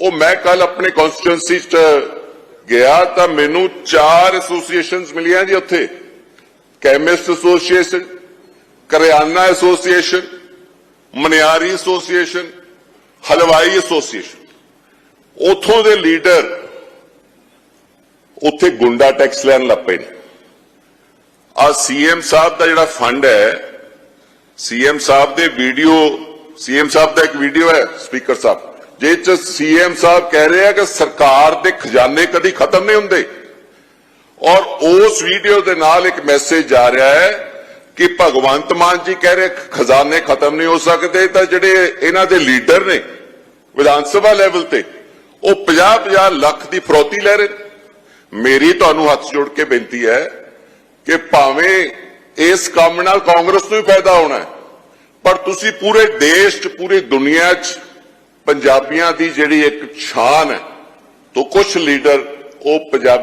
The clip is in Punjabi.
ਉਹ ਮੈਂ ਕੱਲ ਆਪਣੇ ਕਨਸਟੀਟਿਊਂਸੀ ਚ ਗਿਆ ਤਾਂ ਮੈਨੂੰ ਚਾਰ ਐਸੋਸੀਏਸ਼ਨਸ ਮਿਲੀਆਂ ਜੀ ਉੱਥੇ। ਕੈਮਿਸਟ ਐਸੋਸੀਏਸ਼ਨ ਕਰਿਆਨਾ ਐਸੋਸੀਏਸ਼ਨ ਮਨਿਆਰੀ ਐਸੋਸੀਏਸ਼ਨ ਹਲਵਾਈ ਐਸੋਸੀਏਸ਼ਨ ਉਥੋਂ ਦੇ ਲੀਡਰ ਉੱਥੇ ਗੁੰਡਾ ਟੈਕਸ ਲੈਣ ਲੱਗ ਪਏ ਨੇ। ਆ ਸੀਐਮ ਸਾਹਿਬ ਦਾ ਜਿਹੜਾ ਫੰਡ ਹੈ ਸੀਐਮ ਸਾਹਿਬ ਦੇ ਵੀਡੀਓ ਸੀਐਮ ਸਾਹਿਬ ਦਾ ਇੱਕ ਵੀਡੀਓ ਹੈ ਸਪੀਕਰ ਸਾਹਿਬ। ਜੇ ਚ ਸੀਐਮ ਸਾਹਿਬ ਕਹਿ ਰਹੇ ਆ ਕਿ ਸਰਕਾਰ ਦੇ ਖਜ਼ਾਨੇ ਕਦੀ ਖਤਮ ਨਹੀਂ ਹੁੰਦੇ। ਔਰ ਉਸ ਵੀਡੀਓ ਦੇ ਨਾਲ ਇੱਕ ਮੈਸੇਜ ਜਾ ਰਿਹਾ ਹੈ ਕਿ ਭਗਵੰਤ ਮਾਨ ਜੀ ਕਹਿ ਰਹੇ ਖਜ਼ਾਨੇ ਖਤਮ ਨਹੀਂ ਹੋ ਸਕਦੇ, ਤਾਂ ਜਿਹੜੇ ਇਹਨਾਂ ਦੇ ਲੀਡਰ ਨੇ ਵਿਧਾਨ ਸਭਾ ਲੈਵਲ ਤੇ, ਉਹ 50-50 ਲੱਖ ਦੀ ਫਰੋਤੀ ਲੈ ਰਹੇ ਮੇਰੀ ਤੁਹਾਨੂੰ ਹੱਥ ਜੋੜ ਕੇ ਬੇਨਤੀ ਹੈ ਕਿ ਭਾਵੇਂ ਇਸ ਕੰਮ ਨਾਲ ਕਾਂਗਰਸ ਨੂੰ ਵੀ ਫਾਇਦਾ ਹੋਣਾ ਹੈ, ਪਰ ਤੁਸੀਂ ਪੂਰੇ ਦੇਸ਼ 'ਚ, ਪੂਰੀ ਦੁਨੀਆ 'ਚ ਪੰਜਾਬੀਆਂ ਦੀ ਜਿਹੜੀ ਇੱਕ ਛਾਨ ਹੈ ਤੋਂ ਕੁਝ ਲੀਡਰ ਉਹ ਪੰਜਾਬ